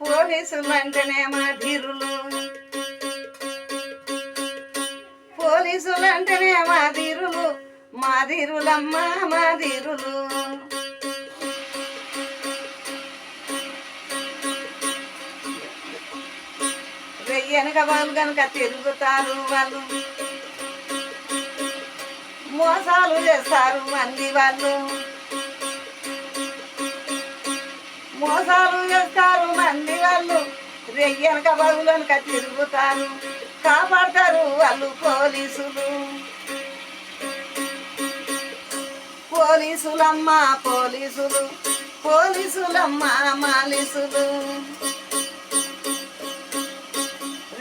పోలీసులు మా ధీరులు. పోలీసులంటేనే మా ధీరులు. మా ధీరులమ్మ మా ధీరులు. వెయ్యనక వాళ్ళు కనుక తిరుగుతారు వాళ్ళు. మోసాలు చేస్తారు మంది వాళ్ళు. మోసాలు చేస్తారు రెయ్యనక బగులనక తిరుగుతారు కాపాడతారు వాళ్ళు పోలీసులు. పోలీసులమ్మ పోలీసులు పోలీసులమ్మ మాలీసులు.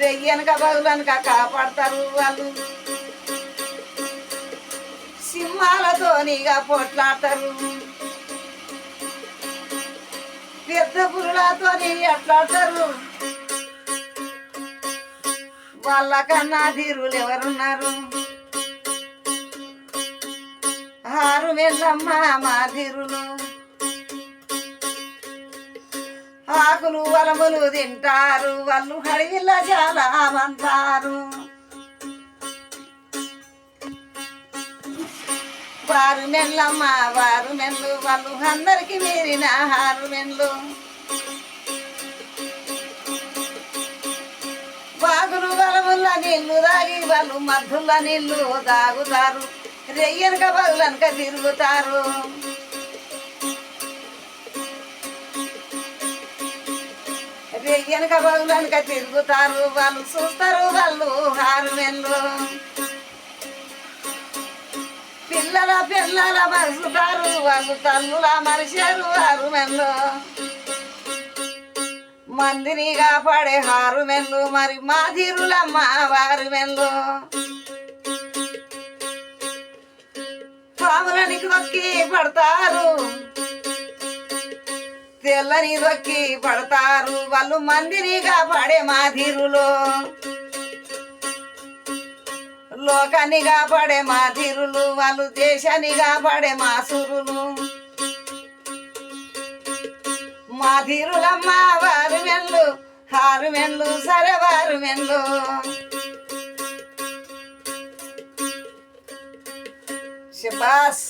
రెయ్యనక బగులనక కాపాడతారు వాళ్ళు. సింహాలతోనిగా పోట్లాడతారు. పెద్ద పురులతోని ఎట్లాడతారు వాళ్ళకన్నా ధీరులు ఎవరున్నారు? ఆరు వెళ్ళమ్మ మా ధీరులు. ఆకులు వలములు తింటారు వాళ్ళు అడవిలో చాలా మంటారు వారు మెల్లమ్మ వారు మెల్లు వాళ్ళు అందరికి మీరిన ఆరు మెల్లు. నీళ్ళు తాగి వాళ్ళు మద్దుల నీళ్ళు తాగుతారు. రెయ్యనక బగులనక తిరుగుతారు. రెయ్యనక బగులనక తిరుగుతారు. వాళ్ళు చూస్తారు వాళ్ళు ఆరు మెల్లు పిల్లల పిల్లల మరుసుతారు. వాళ్ళు తల్లుల మనిషారు ఆరు మందినిగా మందిని కాపాడే హారు మెల్లు మరి మా ధీరులమ్మ వారు మెల్లు పాములని దొక్కి పడతారు తెల్లని దొక్కి పడతారు వాళ్ళు మందిని కాపాడే మా లోకానిగా లోకాన్ని కాపాడే వాళ్ళు దేశాన్ని కాపాడే మాసురులు హారు మెల్లు సరే వారు మెల్లు శబాస్